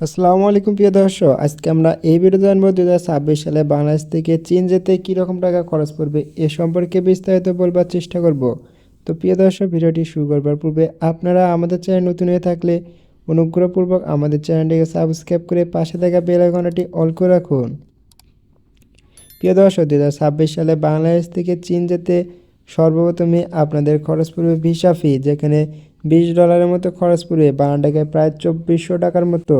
আসসালামু আলাইকুম প্রিয় দর্শক, আজকে আমরা এই ভিডিও জানব দু সালে বাংলাদেশ থেকে চীন যেতে কীরকম টাকা খরচ পড়বে এ সম্পর্কে বিস্তারিত বলবার চেষ্টা করব। তো প্রিয় দর্শক, ভিডিওটি শুরু করবার পূর্বে আপনারা আমাদের চ্যানেল নতুন হয়ে থাকলে অনুগ্রহপূর্বক আমাদের চ্যানেলটিকে সাবস্ক্রাইব করে পাশে থাকা বেল আইকনটি অল করে রাখুন। প্রিয় দর্শক দু হাজার ছাব্বিশ সালে বাংলাদেশ থেকে চীন যেতে সর্বপ্রথমে আপনাদের খরচ পড়বে ভিসা ফি যেখানে বিশ ডলারের মতো খরচ পড়বে বাংলা টাকায় প্রায় চব্বিশশো টাকার মতো।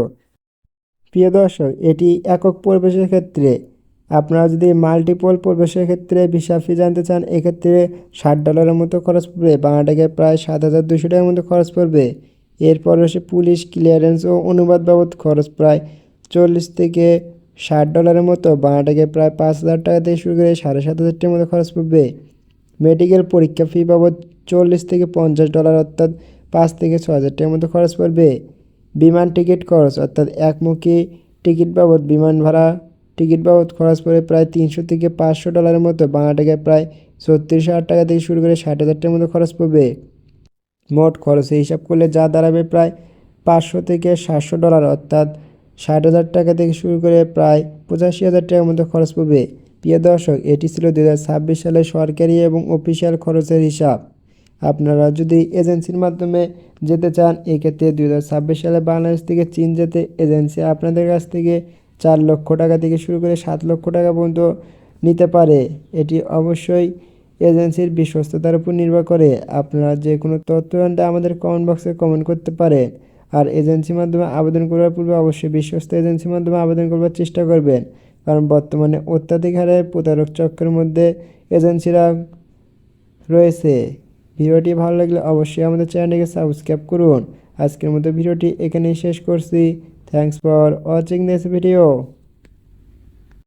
প্রিয় দর্শক, এটি একক প্রবেশের ক্ষেত্রে। আপনারা যদি মাল্টিপল প্রবেশের ক্ষেত্রে ভিসা ফি জানতে চান, এক্ষেত্রে ষাট ডলারের মতো খরচ পড়বে। বাংলা টাকায় প্রায় সাত হাজার দুশো টাকার মতো খরচ পড়বে। এরপর রয়েছে পুলিশ ক্লিয়ারেন্স ও অনুবাদ বাবদ খরচ। প্রায় চল্লিশ থেকে ষাট ডলারের মতো। বাংলা টাকায় প্রায় পাঁচ হাজার টাকা থেকে শুরু করে সাড়ে সাত হাজার টাকার মতো খরচ পড়বে। মেডিকেল পরীক্ষা ফি বাবদ চল্লিশ থেকে পঞ্চাশ ডলার অর্থাৎ পাঁচ থেকে ছ হাজার টাকার মতো খরচ পড়বে। বিমান টিকিট খরচ, অর্থাৎ একমুখী টিকিট বাবদ বিমান ভাড়া টিকিট বাবদ খরচ পড়ে প্রায় তিনশো থেকে পাঁচশো ডলারের মতো। বাংলা টাকায় প্রায় ছত্রিশ হাজার টাকা থেকে শুরু করে ষাট হাজার টাকার মতো খরচ পড়বে। মোট খরচে হিসাব করলে যা দাঁড়াবে প্রায় পাঁচশো থেকে সাতশো ডলার, অর্থাৎ ষাট হাজার টাকা থেকে শুরু করে প্রায় পঁচাশি হাজার টাকার মতো খরচ পড়বে। প্রিয় দর্শক, এটি ছিল দু সালের সরকারি এবং অফিসিয়াল খরচের হিসাব। আপনারা যদি এজেন্সির মাধ্যমে যেতে চান, এক্ষেত্রে দু হাজার ছাব্বিশ সালে বাংলাদেশ থেকে চীন যেতে এজেন্সি আপনাদের কাছ থেকে চার লক্ষ টাকা থেকে শুরু করে সাত লক্ষ টাকা পর্যন্ত নিতে পারে। এটি অবশ্যই এজেন্সির বিশ্বস্ততার উপর নির্ভর করে। আপনারা যে কোনো তথ্য জানতে আমাদের কমেন্ট বক্সে কমেন্ট করতে পারেন আর এজেন্সির মাধ্যমে আবেদন করার পূর্বে অবশ্যই বিশ্বস্ত এজেন্সির মাধ্যমে আবেদন করবার চেষ্টা করবেন। কারণ বর্তমানে অত্যাধিক হারে প্রতারক চক্রের মধ্যে এজেন্সিরা রয়েছে। ভিডিওটি ভালো লাগলে অবশ্যই আমাদের চ্যানেলটিকে সাবস্ক্রাইব করুন। আজকের মতো ভিডিওটি এখানেই শেষ করছি। Thanks for watching this video